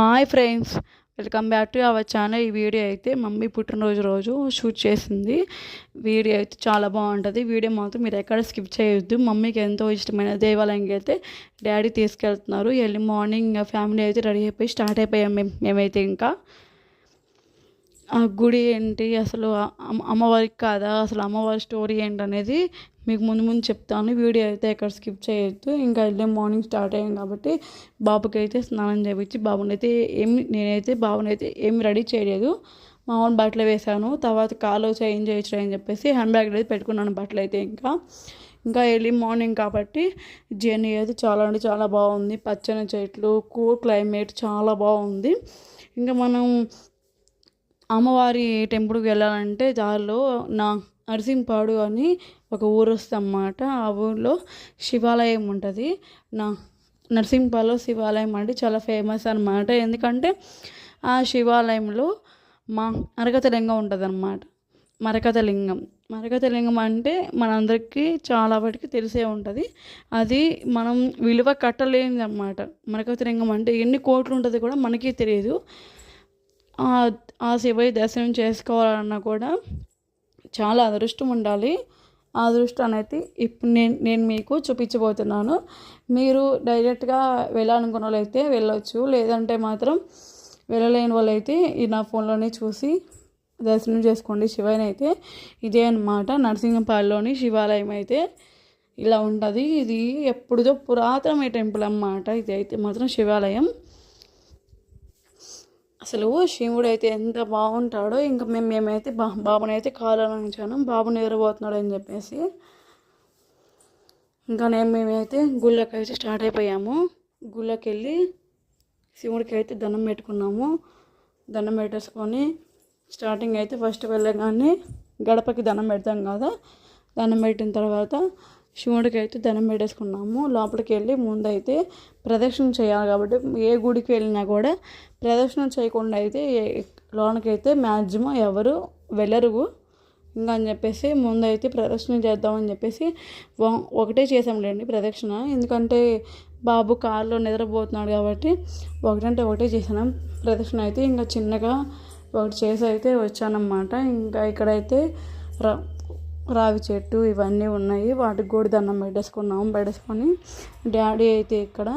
Hi friends welcome back to our channel. ఈ video అయితే mummy పుట్టినరోజు రోజు షూట్ చేసింది. వీడియో అయితే చాలా బాగుంటుంది. వీడియో మాత్రం మీరు ఎక్కడ స్కిప్ చేయొద్దు. మమ్మీకి ఎంతో ఇష్టమైన దేవాలయంకి అయితే డాడీ తీసుకెళ్తున్నారు. ఎర్లీ మార్నింగ్ ఫ్యామిలీ అయితే రెడీ అయిపోయి స్టార్ట్ అయిపోయాం మేము మేమైతే ఇంకా. ఆ గుడి ఏంటి? అసలు అమ్మవారికి కాదా? అసలు అమ్మవారి స్టోరీ ఏంటి అనేది మీకు ముందు ముందు చెప్తాను. వీడియో అయితే ఎక్కడ స్కిప్ చేయొద్దు. ఇంకా ఎర్లీ మార్నింగ్ స్టార్ట్ అయ్యాం కాబట్టి బాబుకి అయితే స్నానం చేయించి బాబునైతే అయితే ఏమి నేనైతే బాబుని అయితే ఏమి రెడీ చేయలేదు. మా మామూలు బట్టలు వేశాను. తర్వాత కాలు చేంజ్ చేయొచ్చు అని చెప్పేసి హ్యాండ్ బ్యాగ్ అయితే పెట్టుకున్నాను బట్టలు అయితే ఇంకా. ఇంకా ఎర్లీ మార్నింగ్ కాబట్టి జర్నీ అయితే చాలా అంటే చాలా బాగుంది. పచ్చని చెట్లు కూల్ క్లైమేట్ చాలా బాగుంది. ఇంకా మనం అమ్మవారి టెంపుల్కి వెళ్ళాలంటే దారిలో నా నరసింపాడు అని ఒక ఊరు వస్తుందన్నమాట. ఆ ఊర్లో శివాలయం ఉంటుంది. నా నరసింపాలో శివాలయం అంటే చాలా ఫేమస్ అన్నమాట. ఎందుకంటే ఆ శివాలయంలో మా మరకతలింగం ఉంటుంది అన్నమాట మరకతలింగం మరకతలింగం అంటే మనందరికీ చాలా వాటికి తెలిసే ఉంటుంది. అది మనం విలువ కట్టలేనిది అనమాట మరకతలింగం అంటే ఎన్ని కోట్లు ఉంటుంది కూడా మనకి తెలియదు. ఆ- శివయ్య దర్శనం చేసుకోవాలన్నా కూడా చాలా అదృష్టం ఉండాలి. ఆ అదృష్టం అనేది ఇప్పుడు నేను నేను మీకు చూపించబోతున్నాను. మీరు డైరెక్ట్గా వెళ్ళాలనుకున్న వాళ్ళైతే వెళ్ళొచ్చు. లేదంటే మాత్రం వెళ్ళలేని వాళ్ళైతే ఈ నా ఫోన్లోనే చూసి దర్శనం చేసుకోండి. శివయ్యని అయితే ఇదే అనమాట నరసింహపాలెంలోని శివాలయం అయితే ఇలా ఉంటుంది. ఇది ఎప్పుడుదో పురాతనమైన టెంపుల్ అన్నమాట. ఇది అయితే మాత్రం శివాలయం. అసలు శివుడు అయితే ఎంత బాగుంటాడో ఇంకా మేము మేమైతే బా బాబుని అయితే కావాలని బాబు నిద్రపోతున్నాడు అని చెప్పేసి. ఇంకా నేను మేమైతే గుళ్ళకి అయితే స్టార్ట్ అయిపోయాము. గుళ్ళకి వెళ్ళి శివుడికి అయితే దండం పెట్టుకున్నాము. దండం పెట్టేసుకొని స్టార్టింగ్ అయితే ఫస్ట్ వెళ్ళగానే గడపకి దండం పెడతాం కదా. దండం పెట్టిన తర్వాత శివుడికి అయితే దండం పెట్టేసుకున్నాము. లోపలికి వెళ్ళి ముందైతే ప్రదక్షిణ చేయాలి కాబట్టి ఏ గుడికి వెళ్ళినా కూడా ప్రదక్షిణ చేయకుండా అయితే లోనకైతే మ్యాక్సిమం ఎవరు వెళ్ళరు ఇంకా అని చెప్పేసి ముందైతే ప్రదక్షిణ చేద్దామని చెప్పేసి ఒకటే చేసాంలేండి ప్రదక్షిణ. ఎందుకంటే బాబు కారులో నిద్రపోతున్నాడు కాబట్టి ఒకటంటే ఒకటే చేసాను ప్రదక్షిణ అయితే ఇంకా చిన్నగా ఒకటి చేసి అయితే వచ్చానమాట ఇంకా ఇక్కడైతే రా రావి చెట్టు ఇవన్నీ ఉన్నాయి. వాటికి కూడా దండం పెట్టేసుకున్నాం. పెట్టేసుకొని డాడీ అయితే ఇక్కడ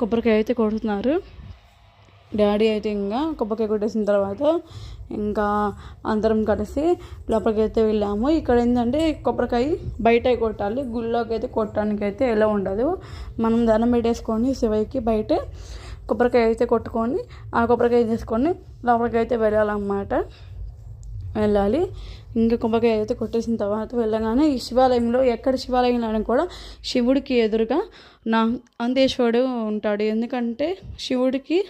కొబ్బరికాయ అయితే కొడుతున్నారు. డాడీ అయితే ఇంకా కొబ్బరికాయ కొట్టేసిన తర్వాత ఇంకా అందరం కలిసి లోపలికి అయితే వెళ్ళాము. ఇక్కడ ఏంటంటే కొబ్బరికాయ బయట కొట్టాలి. గుళ్ళోకి అయితే కొట్టడానికి అయితే ఎలా ఉండదు. మనం దండం పెట్టేసుకొని శివయ్యకి బయట కొబ్బరికాయ అయితే కొట్టుకొని ఆ కొబ్బరికాయ తీసుకొని లోపలికి అయితే వెళ్ళాలన్నమాట. వెళ్ళాలి. ఇంకా కుంభకాయ అయితే కొట్టేసిన తర్వాత వెళ్ళగానే ఈ శివాలయంలో ఎక్కడ శివాలయంలో కూడా శివుడికి ఎదురుగా నా అందేశ్వరుడు ఉంటాడు. ఎందుకంటే శివుడికి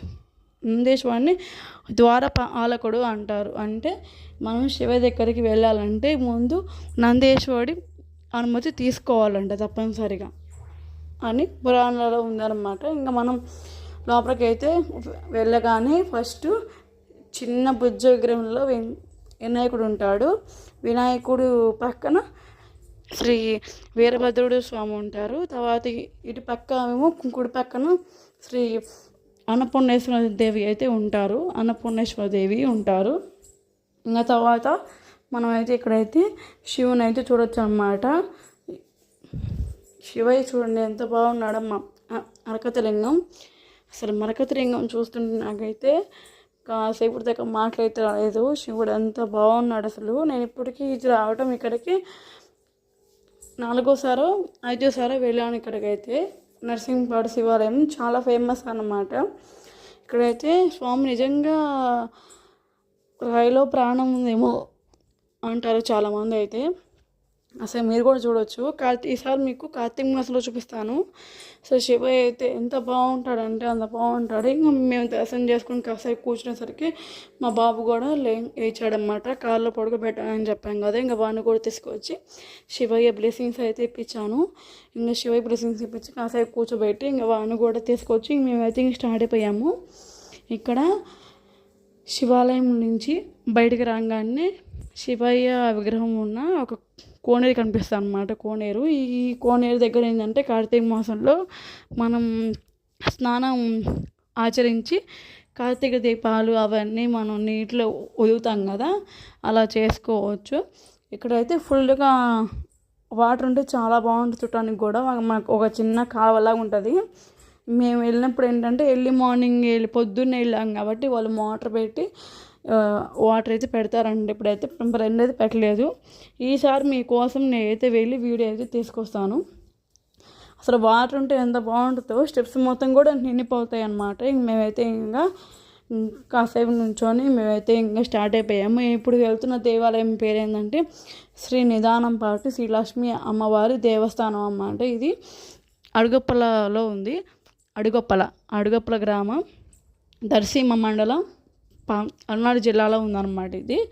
నందేశ్వరుని ద్వారపాలకుడు అంటారు. అంటే మనం శివ దగ్గరికి వెళ్ళాలంటే ముందు నందేశ్వరుడి అనుమతి తీసుకోవాలంట తప్పనిసరిగా అని పురాణాలలో ఉందన్నమాట. ఇంకా మనం లోపలికి అయితే వెళ్ళగానే ఫస్ట్ చిన్న బుజ్జ విగ్రహంలో వినాయకుడు ఉంటాడు వినాయకుడు పక్కన శ్రీ వీరభద్రుడు స్వామి ఉంటారు. తర్వాత ఇటు పక్క ఏమో కుడి పక్కన శ్రీ అన్నపూర్ణేశ్వర దేవి అయితే ఉంటారు. అన్నపూర్ణేశ్వర దేవి ఉంటారు. ఇంకా తర్వాత మనమైతే ఇక్కడైతే శివుని అయితే చూడొచ్చు అన్నమాట శివయ్య చూడండి ఎంత బాగున్నాడమ్మా. అ- అరకతలింగం. అసలు మరకతలింగం చూస్తుంటే నాకైతే కాసేపు దాకా మాటలైతే రాలేదు శివుడు అంత బాగున్నాడు అసలు. నేను ఇప్పటికీ ఇది రావటం ఇక్కడికి నాలుగోసారో ఐదోసారో వెళ్ళాను ఇక్కడికైతే. నరసింహపాడు శివాలయం చాలా ఫేమస్ అన్నమాట. ఇక్కడైతే స్వామి నిజంగా రాయిలో ప్రాణం ఉందేమో అంటారు చాలామంది అయితే. అసలు మీరు కూడా చూడొచ్చు. కార్తీ ఈసారి మీకు కార్తీక మాసంలో చూపిస్తాను. సో శివ అయితే ఎంత బాగుంటాడంటే అంత బాగుంటాడు. ఇంకా మేము దర్శనం చేసుకుని కాసేపు కూర్చునేసరికి మా బాబు కూడా లే లేచాడనమాట కారులో పడుకోబెట్టానని చెప్పాం కదా ఇంకా వాడిని కూడా తీసుకొచ్చి శివయ్య బ్లెస్సింగ్స్ అయితే ఇప్పించాను. ఇంకా శివయ్య బ్లెస్సింగ్స్ ఇప్పించి కాసేపు కూర్చోబెట్టి ఇంకా వాడిని కూడా తీసుకొచ్చి మేమైతే ఇంక స్టార్ట్ అయిపోయాము. ఇక్కడ శివాలయం నుంచి బయటికి రాగానే శివయ్య విగ్రహం ఉన్న ఒక కోనేరు కనిపిస్తుంది అనమాట కోనేరు. ఈ కోనేరు దగ్గర ఏంటంటే కార్తీక మాసంలో మనం స్నానం ఆచరించి కార్తీక దీపాలు అవన్నీ మనం నీటిలో వదులుతాం కదా అలా చేసుకోవచ్చు. ఇక్కడైతే ఫుల్గా వాటర్ ఉంటే చాలా బాగుంటుంది చూడటానికి కూడా. మాకు ఒక చిన్న కాలువలాగా ఉంటుంది. మేము వెళ్ళినప్పుడు ఏంటంటే ఎర్లీ మార్నింగ్ వెళ్ళి పొద్దున్నే వెళ్ళాం కాబట్టి వాళ్ళు మోటార్ పెట్టి వాటర్ అయితే పెడతారండి. ఇప్పుడైతే రెండు అయితే పెట్టలేదు. ఈసారి మీకోసం నేనైతే వెళ్ళి వీడియో అయితే తీసుకొస్తాను. అసలు వాటర్ ఉంటే ఎంత బాగుంటుందో స్టెప్స్ మొత్తం కూడా నిండిపోతాయి అన్నమాట. ఇంక మేమైతే ఇంకా కాసేపు నుంచొని మేమైతే ఇంకా స్టార్ట్ అయిపోయాము. ఇప్పుడు వెళ్తున్న దేవాలయం పేరు ఏంటంటే శ్రీ నిదానం పాటి శ్రీలక్ష్మి అమ్మవారి దేవస్థానం అన్నమాట ఇది. అడుగప్పలలో ఉంది. అడుగప్పల అడుగప్పల గ్రామం దర్శీమ మండలం ప- పల్నాడు జిల్లాలో ఉందన్నమాట ఇది.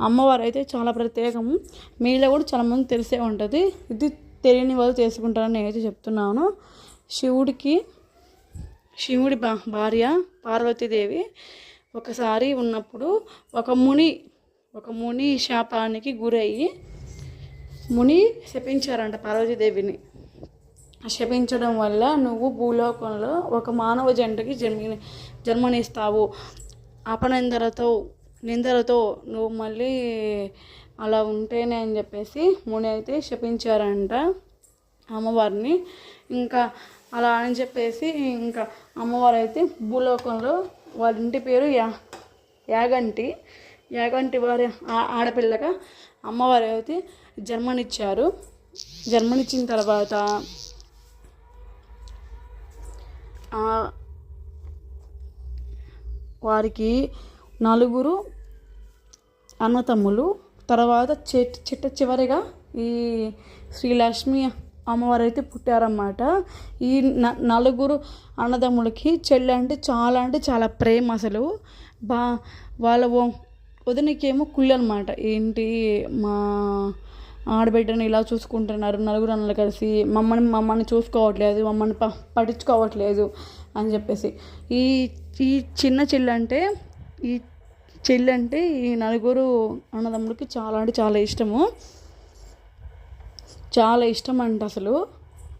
అమ్మవారు అయితే చాలా ప్రత్యేకం మీలో కూడా చాలామంది తెలిసే ఉంటుంది. ఇది తెలియని వాళ్ళు చేసుకుంటారని నేనైతే చెప్తున్నాను. శివుడికి శివుడి భార్య పార్వతీదేవి ఒకసారి ఉన్నప్పుడు ఒక ముని ఒక ముని శాపానికి గురయ్యి ముని శపించారంట పార్వతీదేవిని. శపించడం వల్ల నువ్వు భూలోకంలో ఒక మానవ జంటకి జన్మి జన్మనిస్తావు. అపనిందలతో నిందలతో నువ్వు మళ్ళీ అలా ఉంటేనే అని చెప్పేసి ముని అయితే శపించారంట అమ్మవారిని. ఇంకా అలా అని చెప్పేసి ఇంకా అమ్మవారు అయితే భూలోకంలో వాళ్ళ ఇంటి పేరు యా యాగంటి. యాగంటి వారి ఆ- ఆడపిల్లగా అమ్మవారు అయితే జన్మనిచ్చారు. జన్మనిచ్చిన తర్వాత వారికి నలుగురు అన్నతమ్ములు తర్వాత చెట్ చిట్ట చివరిగా ఈ శ్రీలక్ష్మి అమ్మవారు అయితే పుట్టారన్నమాట. ఈ న నలుగురు అన్నదమ్ములకి చెల్లి అంటే చాలా అంటే చాలా ప్రేమ అసలు. బా వాళ్ళ వదినకేమో కుళ్ళు అనమాట ఏంటి మా ఆడబిడ్డని ఇలా చూసుకుంటున్నారు నలుగురు అన్నలు కలిసి మమ్మల్ని మమ్మల్ని చూసుకోవట్లేదు మమ్మల్ని ప పట్టించుకోవట్లేదు. అని చెప్పేసి. ఈ ఈ చిన్న చెల్లి అంటే ఈ చెల్లి అంటే ఈ నలుగురు అన్నదమ్ముడికి చాలా అంటే చాలా ఇష్టము. చాలా ఇష్టం అంట అసలు.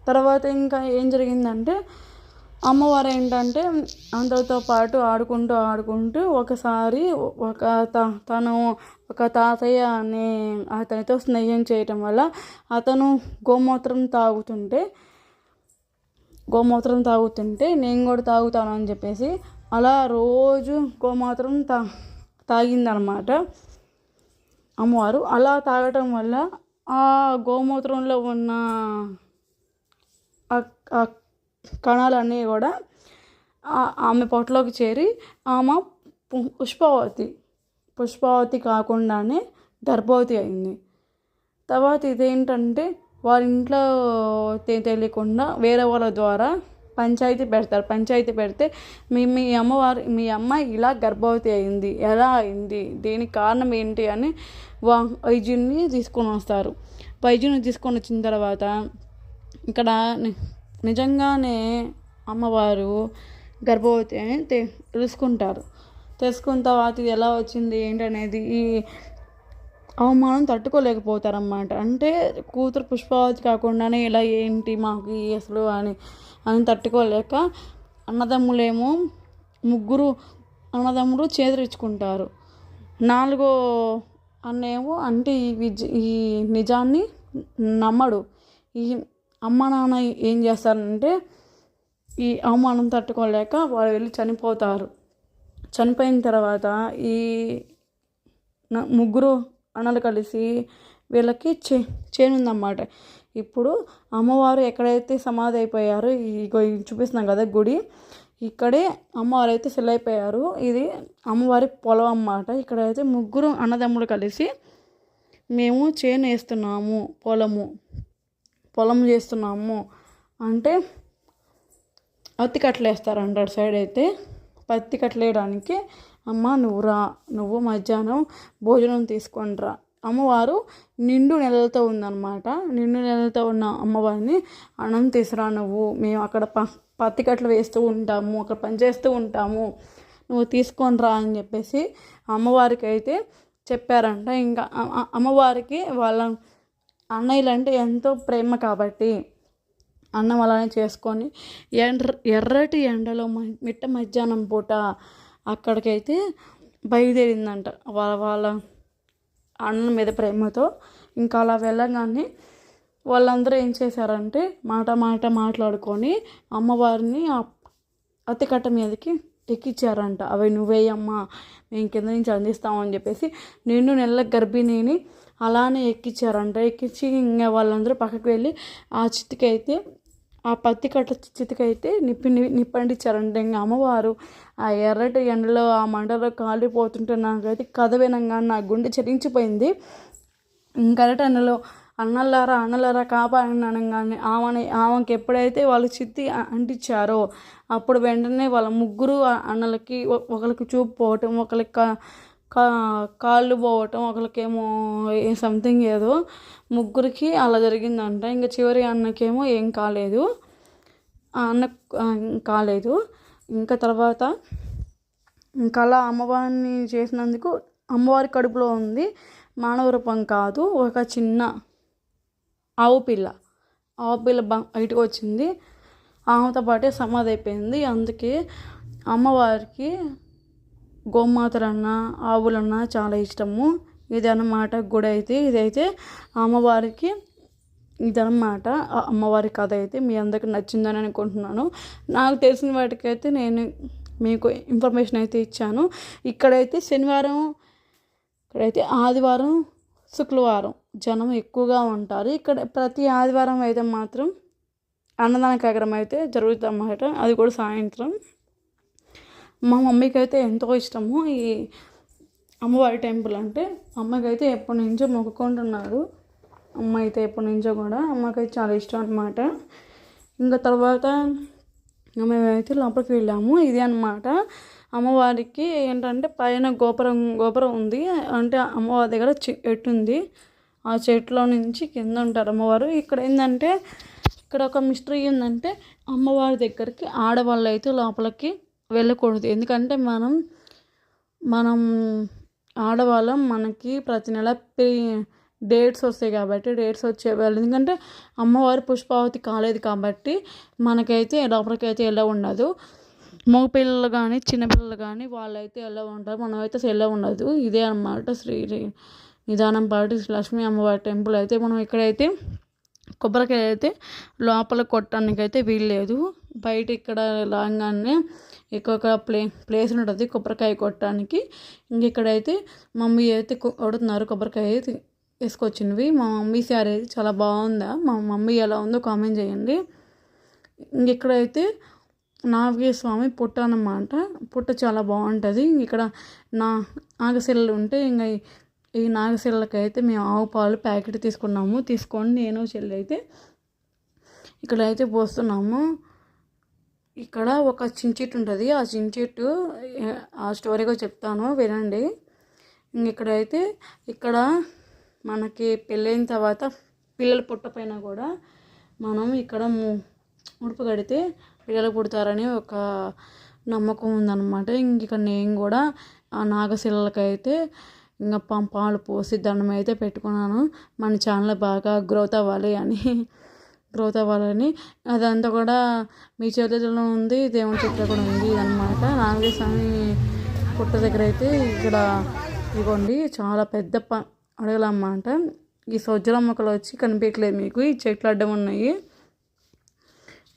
తర్వాత ఇంకా ఏం జరిగిందంటే అమ్మవారు ఏంటంటే అందరితో పాటు ఆడుకుంటూ ఆడుకుంటూ ఒకసారి ఒక త తను ఒక తాతయ్య అనే అతనితో స్నేహం చేయటం వల్ల అతను గోమూత్రం తాగుతుంటే గోమూత్రం తాగుతుంటే నేను కూడా తాగుతాను అని చెప్పేసి అలా రోజు గోమూత్రం తా తాగిందనమాట. అమ్మవారు అలా తాగటం వల్ల ఆ గోమూత్రంలో ఉన్న ఆ- కణాలన్నీ కూడా ఆమె పొట్టలోకి చేరి ఆమె పుష్పావతి పుష్పవతి పుష్పవతి కాకుండానే గర్భవతి అయింది. తర్వాత ఇదేంటంటే వాళ్ళ ఇంట్లో తెలియకుండా వేరే వాళ్ళ ద్వారా పంచాయతీ పెడతారు. పంచాయతీ పెడితే మీ మీ అమ్మవారు మీ అమ్మాయి ఇలా గర్భవతి అయింది. ఎలా అయింది? దీనికి కారణం ఏంటి అని వా వైద్యుని తీసుకొని వస్తారు. వైద్యుని తీసుకొని వచ్చిన తర్వాత ఇక్కడ నిజంగానే అమ్మవారు గర్భవతి అని తెలుసుకుంటారు. తెలుసుకున్న తర్వాత ఇది ఎలా వచ్చింది? ఏంటనేది ఈ అవమానం తట్టుకోలేకపోతారన్నమాట. అంటే కూతురు పుష్పావతి కాకుండానే ఇలా ఏంటి మాకు ఈ అసలు అని అని తట్టుకోలేక అన్నదమ్ములేమో ముగ్గురు అన్నదమ్ములు చేదరించుకుంటారు నాలుగో అన్నేమో అంటే ఈ విజ్ ఈ నిజాన్ని నమ్మడు. ఈ అమ్మ నాన్న ఏం చేస్తారంటే ఈ అవమానం తట్టుకోలేక వాళ్ళు వెళ్ళి చనిపోతారు. చనిపోయిన తర్వాత ఈ ముగ్గురు అన్నలు కలిసి వీళ్ళకి చే చేనుందన్నమాట. ఇప్పుడు అమ్మవారు ఎక్కడైతే సమాధి అయిపోయారో ఇగో చూపిస్తున్నాం కదా గుడి ఇక్కడే అమ్మవారు అయితే సెల్ అయిపోయారు ఇది అమ్మవారి పొలం అన్నమాట. ఇక్కడైతే ముగ్గురు అన్నదమ్ములు కలిసి మేము చేను వేస్తున్నాము పొలము పొలం చేస్తున్నాము అంటే అత్తి కట్టలు వేస్తారంట అటు సైడ్ అయితే. పత్తి కట్టలేయడానికి అమ్మ నువ్వు రా. నువ్వు మధ్యాహ్నం భోజనం తీసుకొని రా. అమ్మవారు నిండు నెలలతో ఉందన్నమాట. నిండు నెలలతో ఉన్న అమ్మవారిని అన్నం తీసురా నువ్వు. మేము అక్కడ ప పత్తి కట్టలు వేస్తూ ఉంటాము అక్కడ పని చేస్తూ ఉంటాము. నువ్వు తీసుకొని రా అని చెప్పేసి అమ్మవారికి అయితే చెప్పారంట. ఇంకా అమ్మవారికి వాళ్ళ అన్నయ్యలు అంటే ఎంతో ప్రేమ కాబట్టి అన్నం అలానే చేసుకొని ఎండ్ర ఎర్రటి ఎండలో మ- మిట్ట మధ్యాహ్నం పూట అక్కడికైతే బయలుదేరిందంట. వాళ్ళ వాళ్ళ అన్న మీద ప్రేమతో ఇంకా అలా వెళ్ళగానే వాళ్ళందరూ ఏం చేశారంటే మాట మాట మాట్లాడుకొని అమ్మవారిని అతికట్ట మీదకి ఎక్కిచ్చారంట. అవి నువ్వేయమ్మా మేము కింద నుంచి అందిస్తామని చెప్పేసి నిన్ను నెల గర్భిణిని అలానే ఎక్కిచ్చారంట. ఎక్కించి ఇంకా వాళ్ళందరూ పక్కకు వెళ్ళి ఆ చితికైతే ఆ పత్తి కట్ట చితికైతే నిప్పి నిప్పండిచ్చారంట ఇంకా అమ్మవారు ఆ ఎర్రటి ఎండలో ఆ మంటలో కాలిపోతుంటే నాకైతే కథ వినంగానే నా గుండె చరించిపోయింది ఇంకరటి ఎండలో అన్నలారా అన్నలారా కాపాడండి అనగానే ఆమెని ఆమెకి ఎప్పుడైతే వాళ్ళు చిత్తి అంటించారో అప్పుడు వెంటనే వాళ్ళ ముగ్గురు అన్నలకి ఒకరికి చూపు పోవటం ఒకరికి కా- కాళ్ళు పోవటం ఒకరికేమో సంథింగ్ ఏదో ముగ్గురికి అలా జరిగిందంట. ఇంకా చివరి అన్నకేమో ఏం కాలేదు. ఆ అన్న కాలేదు. ఇంకా తర్వాత ఇంకా అలా అమ్మవారిని చేసినందుకు అమ్మవారి కడుపులో ఉంది మానవ రూపం కాదు ఒక చిన్న ఆవు పిల్ల. ఆవు పిల్ల బయటకు వచ్చింది. ఆమెతో పాటే సమాధి అయిపోయింది. అందుకే అమ్మవారికి గోమాతలన్నా ఆవులన్నా చాలా ఇష్టము. ఇదన్నమాట గుడి అయితే ఇదైతే అమ్మవారికి ఇదన్నమాట అమ్మవారి కథ అయితే మీ అందరికి నచ్చిందని అనుకుంటున్నాను. నాకు తెలిసిన వాటికైతే నేను మీకు ఇన్ఫర్మేషన్ అయితే ఇచ్చాను. ఇక్కడైతే శనివారం ఇక్కడైతే ఆదివారం శుక్రవారం జనం ఎక్కువగా ఉంటారు. ఇక్కడ ప్రతి ఆదివారం అయితే మాత్రం అన్నదాన కార్యక్రమం అయితే జరుగుతుంది అన్నమాట అది కూడా సాయంత్రం. మా మమ్మీకి అయితే ఎంతో ఇష్టము. ఈ అమ్మవారి టెంపుల్ అంటే అమ్మకి అయితే ఎప్పటి నుంచో మొక్కుకుంటున్నారు. అమ్మ అయితే ఎప్పటి నుంచో కూడా అమ్మకైతే చాలా ఇష్టం అనమాట ఇంకా తర్వాత మేమైతే లోపలికి వెళ్ళాము. ఇది అనమాట అమ్మవారికి ఏంటంటే పైన గోపురం గోపురం ఉంది. అంటే అమ్మవారి దగ్గర చెట్టు ఉంది. ఆ చెట్టులో నుంచి కింద ఉంటారు అమ్మవారు. ఇక్కడ ఏంటంటే ఇక్కడ ఒక మిస్టరీ ఏంటంటే అమ్మవారి దగ్గరికి ఆడవాళ్ళు అయితే లోపలికి వెళ్ళకూడదు. ఎందుకంటే మనం మనం ఆడవాళ్ళం మనకి ప్రతి నెల డేట్స్ వస్తాయి కాబట్టి డేట్స్ వచ్చే వాళ్ళు. ఎందుకంటే అమ్మవారి పుష్పావతి కాలేదు కాబట్టి మనకైతే లోపలికి అయితే ఎలా ఉండదు. మగపిల్లలు కానీ చిన్నపిల్లలు కానీ వాళ్ళైతే ఎలా ఉంటారు? మనమైతే అసలు ఎలా ఉండదు. ఇదే అన్నమాట శ్రీ నిదానం పాటి శ్రీ లక్ష్మీ అమ్మవారి టెంపుల్. అయితే మనం ఇక్కడైతే కొబ్బరికాయ అయితే లోపల కొట్టడానికి అయితే వీల్లేదు. బయట ఇక్కడ లాగానే ఎక్కువ ప్లే ప్లేస్ ఉంటుంది కొబ్బరికాయ కొట్టడానికి. ఇంకెక్కడైతే మమ్మీ అయితే కొ- కొడుతున్నారు కొబ్బరికాయ అయితే వేసుకొచ్చినవి మా మమ్మీ శారీ అయితే చాలా బాగుందా? మా మమ్మీ ఎలా ఉందో కామెంట్ చేయండి. ఇంక ఇక్కడైతే స్వామి పుట్ట అన్నమాట. పుట్ట చాలా బాగుంటుంది. ఇక్కడ నా నాగశిలలు ఉంటే ఇంకా ఈ- ఈ అయితే మేము ఆవు పాలు ప్యాకెట్ తీసుకున్నాము. తీసుకొని నేను చెల్లి అయితే ఇక్కడైతే పోస్తున్నాము. ఇక్కడ ఒక చించెట్టు ఉంటుంది ఆ చించెట్టు ఆ స్టోరీగా చెప్తాను వినండి. ఇక్కడైతే ఇక్కడ మనకి పెళ్ళైన తర్వాత పిల్లలు పుట్టపైన కూడా మనం ఇక్కడ ముడుపు కడితే పిల్లలు పుడతారని ఒక నమ్మకం ఉందన్నమాట. ఇంక ఇక్కడ నేను కూడా ఆ నాగశిలకైతే ఇంకా పాలు పోసి దండం అయితే పెట్టుకున్నాను. మన ఛానల్ బాగా గ్రోత్ అవ్వాలి అని గ్రోత్ అవ్వాలని అదంతా కూడా మీ చేతుల్లో ఉంది దేవుని చేతిలో కూడా ఉంది అనమాట నాగేశ్వమి పుట్ట దగ్గర అయితే ఇక్కడ ఇదిగోండి చాలా పెద్ద ప అడవులు ఈ సజ్జల మొక్కలు వచ్చి కనిపించలేదు మీకు ఈ చెట్లు అడ్డం ఉన్నాయి.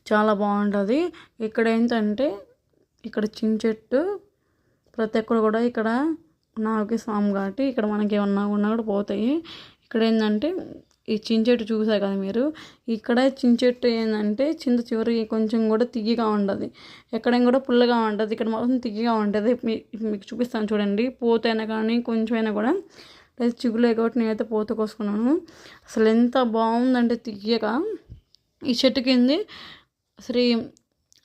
చాలా బాగుంటుంది. ఇక్కడ ఏంటంటే ఇక్కడ చిన్న చెట్టు ప్రతి ఒక్కరు కూడా ఇక్కడ నాగకి స్వామి కాబట్టి ఇక్కడ మనకి ఏమన్నా ఉన్నా కూడా పోతాయి. ఇక్కడ ఏంటంటే ఈ చించెట్టు చూసారు కదా మీరు? ఇక్కడ చించెట్టు ఏంటంటే చింత చివరి కొంచెం కూడా తియ్యగా ఉండదు. ఎక్కడైనా కూడా పుల్లగా ఉంటుంది ఇక్కడ మాత్రం తియ్యగా ఉంటుంది మీ- మీకు చూపిస్తాను చూడండి. పోతైనా కానీ కొంచెమైనా కూడా. లేదు చిగులే కాబట్టి నేనైతే పోత కోసుకున్నాను. అసలు ఎంత బాగుందంటే తియ్యగా ఈ చెట్టు కింది శ్రీ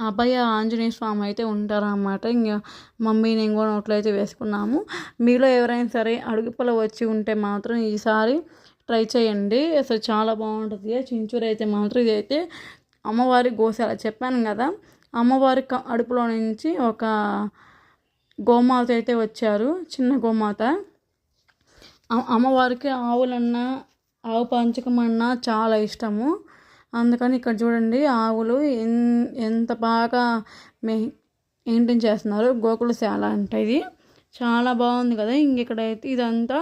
అభయ ఆంజనేయ స్వామి అయితే ఉంటారన్నమాట. ఇంకా మమ్మీ నేను కూడా నోట్లో అయితే వేసుకున్నాము. మీలో ఎవరైనా సరే అడుగుపల వచ్చి ఉంటే మాత్రం ఈసారి ట్రై చేయండి. అసలు చాలా బాగుంటుంది. చించూరు అయితే మాత్రం ఇదైతే అమ్మవారి గోశాల. చెప్పాను కదా అమ్మవారి అడుపులో నుంచి ఒక గోమాత అయితే వచ్చారు. చిన్న గోమాత. అమ్మవారికి ఆవులన్నా ఆవు పంచకమన్నా చాలా ఇష్టము. అందుకని ఇక్కడ చూడండి ఆవులు ఎన్ ఎంత బాగా మే మెయింటైన్ చేస్తున్నారు. గోకులశాల అంటే ఇది. చాలా బాగుంది కదా. ఇంక ఇక్కడైతే ఇదంతా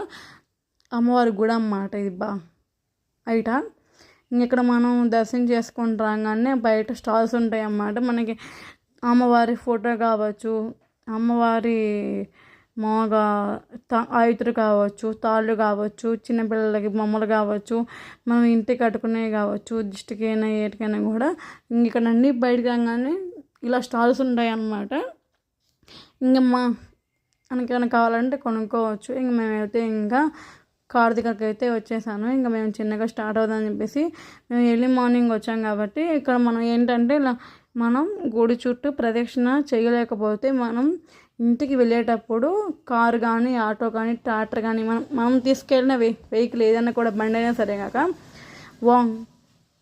అమ్మవారి గుడి అన్నమాట ఇది బా. బయట ఇక్కడ మనం దర్శనం చేసుకొని రాగానే బయట స్టాల్స్ ఉంటాయి అన్నమాట. మనకి అమ్మవారి ఫోటో కావచ్చు అమ్మవారి మోగా తా ఆయుతులు కావచ్చు తాళ్ళు కావచ్చు చిన్నపిల్లలకి బొమ్మలు కావచ్చు మనం ఇంటికి కట్టుకునేవి కావచ్చు దిష్టికైనా ఏటికైనా కూడా ఇంకా ఇక్కడ అన్నీ బయటకు రాగానే ఇలా స్టాల్స్ ఉంటాయి అన్నమాట. ఇంక మా మనకేమైనా కావాలంటే కొనుక్కోవచ్చు. ఇంక మేమైతే ఇంకా కార్ దగ్గరికి అయితే వచ్చేసాను. ఇంకా మేము చిన్నగా స్టార్ట్ అవుదామని చెప్పేసి మేము ఎర్లీ మార్నింగ్ వచ్చాం కాబట్టి ఇక్కడ మనం ఏంటంటే ఇలా మనం గుడి చుట్టూ ప్రదక్షిణ చేయలేకపోతే మనం ఇంటికి వెళ్ళేటప్పుడు కారు కానీ ఆటో కానీ ట్రాక్టర్ కానీ మనం మనం తీసుకెళ్ళిన వె వెహికల్ ఏదైనా కూడా బండి అయినా సరే కాక వా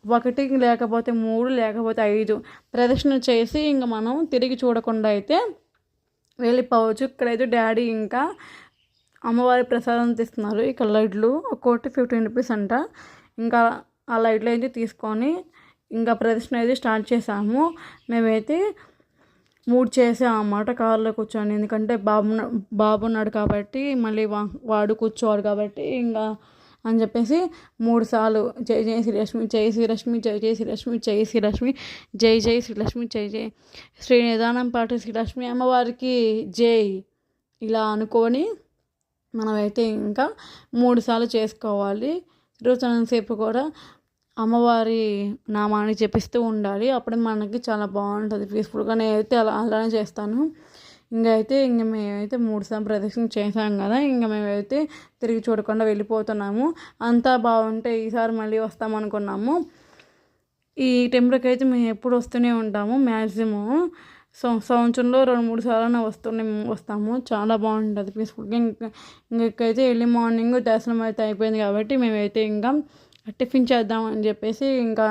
ఒకటి లేకపోతే మూడు లేకపోతే ఐదు ప్రదక్షిణ చేసి ఇంకా మనం తిరిగి చూడకుండా అయితే వెళ్ళిపోవచ్చు. ఇక్కడైతే డాడీ ఇంకా అమ్మవారి ప్రసాదం తీస్తున్నారు. ఇక్కడ లైట్లు ఒక్కోటి ఫిఫ్టీన్ రూపీస్ అంట. ఇంకా ఆ లైట్లు అయితే తీసుకొని ఇంకా ప్రదర్శన అయితే స్టార్ట్ చేసాము మేమైతే మూడ్ చేసాం అన్నమాట కారులో కూర్చొని. ఎందుకంటే బాబు బాబు ఉన్నాడు కాబట్టి మళ్ళీ వా వాడు కూర్చోవాలి కాబట్టి ఇంకా అని చెప్పేసి మూడు సార్లు జై జై శ్రీలక్ష్మి జై శ్రీలక్ష్మి జై జై శ్రీలక్ష్మి జై శ్రీలక్ష్మి జై జై శ్రీలక్ష్మి జై జై శ్రీ నిదానం పాటు శ్రీలక్ష్మి అమ్మవారికి జై ఇలా అనుకొని మనమైతే ఇంకా మూడుసార్లు చేసుకోవాలి. చేసుకోవాలి సేపు కూడా అమ్మవారి నామాన్ని చెప్పిస్తూ ఉండాలి. అప్పుడు మనకి చాలా బాగుంటుంది. పీస్ఫుల్గా నేనైతే అలా అలానే చేస్తాను. ఇంకా అయితే ఇంక మేమైతే మూడు సార్లు ప్రదక్షిణ చేసాం కదా ఇంకా మేమైతే తిరిగి చూడకుండా వెళ్ళిపోతున్నాము. అంతా బాగుంటే ఈసారి మళ్ళీ వస్తామనుకున్నాము ఈ టెంపుల్కి అయితే మేము ఎప్పుడు వస్తూనే ఉంటాము మ్యాక్సిమం సంవత్సరంలో రెండు మూడు సార్లు వస్తూనే వస్తాము. చాలా బాగుంటుంది. పీస్ఫుల్గా ఇంకా ఇంకైతే ఎర్లీ మార్నింగ్ దర్శనం అయితే అయిపోయింది కాబట్టి మేమైతే ఇంకా టిఫిన్ చేద్దామని చెప్పేసి ఇంకా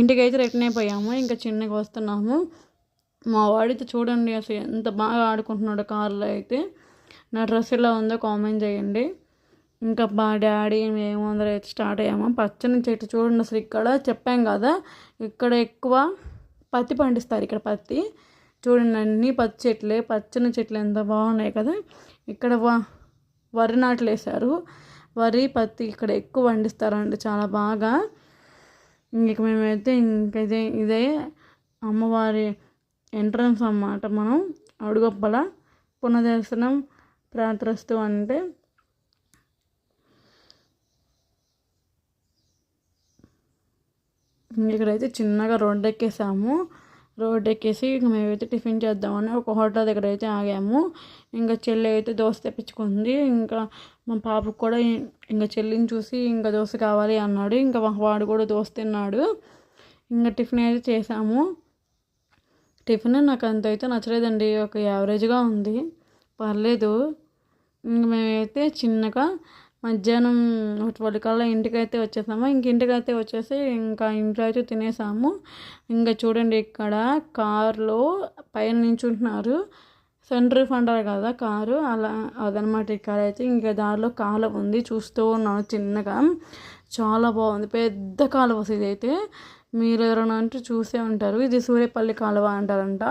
ఇంటికైతే రిటర్న్ అయిపోయాము. ఇంకా చిన్నగా వస్తున్నాము. మా వాడితో చూడండి అసలు ఎంత బాగా ఆడుకుంటున్నాడు కార్లో అయితే. నా డ్రెస్ ఎలా ఉందో కామెంట్ చేయండి. ఇంకా మా డాడీ మేము అందరూ అయితే స్టార్ట్ అయ్యాము. పచ్చని చెట్టు చూడండి అసలు ఇక్కడ చెప్పాం కదా. ఇక్కడ ఎక్కువ పత్తి పండిస్తారు ఇక్కడ పత్తి. చూడండి అన్ని పత్తి చెట్లే పచ్చని చెట్లు ఎంత బాగున్నాయి కదా. ఇక్కడ వరి నాట్లు వేశారు వరి పత్తి ఇక్కడ ఎక్కువ పండిస్తారండి చాలా బాగా. ఇంక మేమైతే ఇంకైతే ఇదే అమ్మవారి ఎంట్రన్స్ అన్నమాట మనం. అడుగప్పల పునదర్శనం ప్రార్థిస్తూ అంటే ఇక్కడైతే చిన్నగా రోడ్డు ఎక్కేసాము రోడ్ ఎక్కేసి ఇంక మేమైతే టిఫిన్ చేద్దామని ఒక హోటల్ దగ్గర అయితే ఆగాము. ఇంకా చెల్లి అయితే దోశ తెప్పించుకుంది ఇంకా మా పాపకు కూడా ఇంకా చెల్లిని చూసి ఇంకా దోశ కావాలి అన్నాడు. ఇంకా వాడు కూడా దోశ తిన్నాడు. ఇంకా టిఫిన్ అయితే చేసాము. టిఫిన్ నాకు అంత అయితే నచ్చలేదండి. ఒక యావరేజ్గా ఉంది. పర్లేదు. ఇంక మేమైతే చిన్నగా మధ్యాహ్నం ట్వెల్వ్ కల్లా ఇంటికైతే వచ్చేసాము. ఇంక ఇంటికైతే వచ్చేసి ఇంకా ఇంట్లో అయితే తినేసాము. ఇంకా చూడండి ఇక్కడ కారులో పైన నించుంటున్నారు. సెంటర్ అంటారు కదా కారు. అలా అదనమాట ఇక్కడ అయితే ఇంకా దారిలో కాలువ ఉంది. చూస్తూ ఉన్నాను చిన్నగా. చాలా బాగుంది. పెద్ద కాలువ ఇదైతే. మీరు ఎవరైనా అంటే చూసే ఉంటారు. ఇది సూర్యపల్లి కాలువ అంటారంట.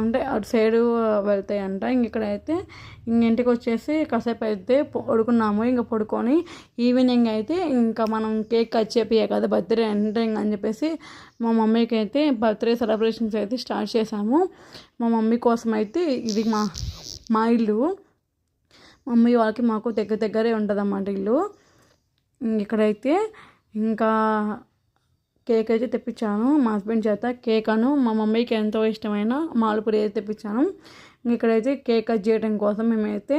అంటే అటు సైడు వెళ్తాయంట. ఇంక ఇక్కడైతే ఇంక ఇంటికి వచ్చేసి కాసేపు అయితే పడుకున్నాము. ఇంకా పడుకొని ఈవినింగ్ అయితే ఇంకా మనం కేక్ కట్ చేపియే కదా బర్త్డే అంటే అని చెప్పేసి మా మమ్మీకి అయితే బర్త్డే సెలబ్రేషన్స్ అయితే స్టార్ట్ చేసాము మా మమ్మీ కోసం అయితే ఇది మా మా ఇల్లు. మమ్మీ వాళ్ళకి మాకు దగ్గర దగ్గరే ఉంటుంది అన్నమాట ఇల్లు ఇక్కడైతే ఇంకా కేక్ అయితే తెప్పించాను. మా హస్బెండ్ చేత కేక్ అను మా మమ్మీకి ఎంతో ఇష్టమైన మాల్పూరి అయితే తెప్పించాను. ఇక్కడైతే కేక్ కట్ చేయడం కోసం మేమైతే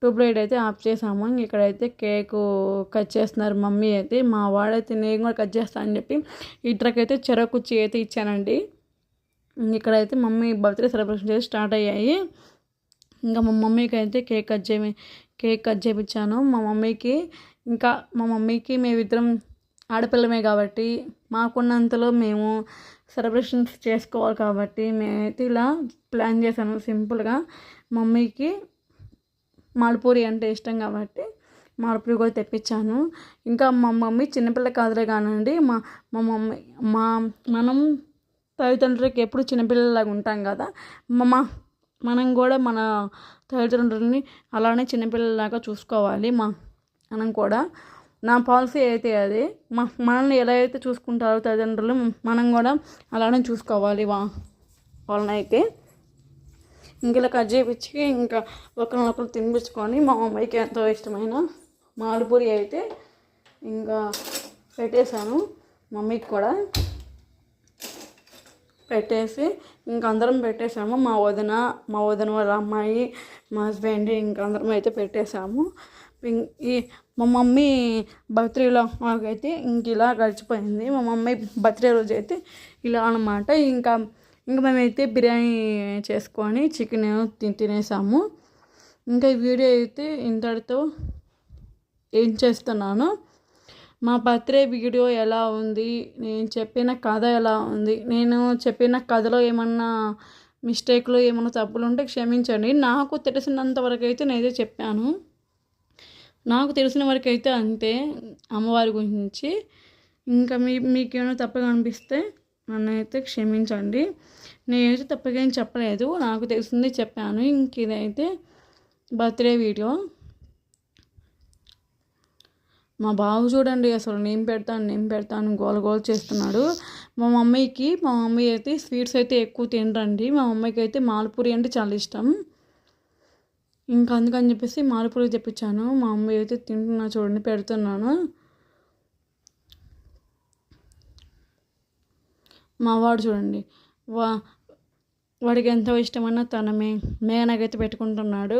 ట్యూబ్ లైట్ అయితే ఆఫ్ చేసాము ఇక్కడైతే కేకు కట్ చేస్తున్నారు మమ్మీ అయితే. మా వాడైతే నేను కూడా కట్ చేస్తానని చెప్పి ఇద్దరికైతే చెరకుచ్చి అయితే ఇచ్చానండి. ఇక్కడైతే మమ్మీ బర్త్డే సెలబ్రేషన్ చేసి స్టార్ట్ అయ్యాయి. ఇంకా మా మమ్మీకి అయితే కేక్ కట్ చేయి కేక్ కట్ చేయించాను. మా మమ్మీకి ఇంకా మా మమ్మీకి మేమిద్దరం ఆడపిల్లమే కాబట్టి మాకున్నంతలో మేము సెలబ్రేషన్స్ చేసుకోవాలి కాబట్టి మేమైతే ఇలా ప్లాన్ చేశాను సింపుల్గా మమ్మీకి మాల్పూరి అంటే ఇష్టం కాబట్టి మార్పులు కూడా తెప్పించాను. ఇంకా మా మమ్మీ చిన్నపిల్ల కాదులే కానండి మా మా మమ్మీ మా మనం తల్లిదండ్రులకి ఎప్పుడు చిన్నపిల్లలాగా ఉంటాం కదా మా మనం కూడా మన తల్లిదండ్రులని అలానే చిన్నపిల్లలాగా చూసుకోవాలి మా మనం కూడా. నా పాలసీ అయితే అది. మా మనల్ని ఎలా అయితే చూసుకుంటారో తల్లిదండ్రులు మనం కూడా అలానే చూసుకోవాలి వా అయితే ఇంక ఇలా కట్ చేయించి ఇంకా ఒకరినొకరు తినిపించుకొని మా అమ్మాయికి ఎంతో ఇష్టమైన మామిడిపూరి అయితే ఇంకా పెట్టేశాను. మమ్మీకి కూడా పెట్టేసి ఇంక అందరం పెట్టేసాము మా వదిన మా వదిన వాళ్ళ అమ్మాయి మా హస్బెండ్ ఇంక అందరం అయితే పెట్టేశాము. ఈ మా మమ్మీ బర్త్డేలో అయితే ఇంక ఇలా గడిచిపోయింది. మా మమ్మీ బర్త్డే రోజు అయితే ఇలా అనమాట ఇంకా ఇంకా మేమైతే బిర్యానీ చేసుకొని చికెన్ తినేసాము. ఇంకా ఈ వీడియో అయితే ఇంతటితో ఏం చేస్తున్నాను. మా బర్త్డే వీడియో ఎలా ఉంది? నేను చెప్పిన కథ ఎలా ఉంది? నేను చెప్పిన కథలో ఏమన్నా మిస్టేక్లు ఏమైనా తప్పులు ఉంటే క్షమించండి. నాకు తెలిసినంత వరకు అయితే నేనైతే చెప్పాను. నాకు తెలిసిన వరకు అయితే అంతే అమ్మవారి గురించి. ఇంకా మీ మీకేమైనా తప్పగా అనిపిస్తే నన్ను అయితే క్షమించండి. నేనైతే తప్పగా ఏం చెప్పలేదు. నాకు తెలిసింది చెప్పాను. ఇంక ఇదైతే బర్త్డే వీడియో. మా బాబు చూడండి అసలు నేను పెడతాను నేను పెడతాను గోల గోల చేస్తున్నాడు. మా మమ్మీకి మా మమ్మీ అయితే స్వీట్స్ అయితే ఎక్కువ తినరండి. మా మమ్మీకి అయితే మాల్పూరి అంటే చాలా ఇష్టం. ఇంకా అందుకని చెప్పేసి మాల్పూరి తెప్పించాను. మా అమ్మ అయితే తింటున్నా చూడండి పెడుతున్నాను. మా వాడు చూడండి వా వాడికి ఎంతో ఇష్టమన్నా తన మే మేనగైతే పెట్టుకుంటున్నాడు.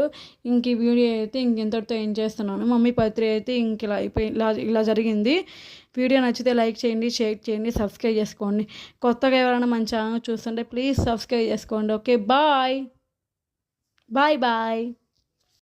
ఇంక ఈ వీడియో అయితే ఇంకెంతటితో ఏం చేస్తున్నాను. మమ్మీ పత్రి అయితే ఇంక ఇలా అయిపోయి ఇలా ఇలా జరిగింది. వీడియో నచ్చితే లైక్ చేయండి షేర్ చేయండి సబ్స్క్రైబ్ చేసుకోండి. కొత్తగా ఎవరైనా మన ఛానల్ చూస్తుంటే ప్లీజ్ సబ్స్క్రైబ్ చేసుకోండి. Okay bye. Bye bye.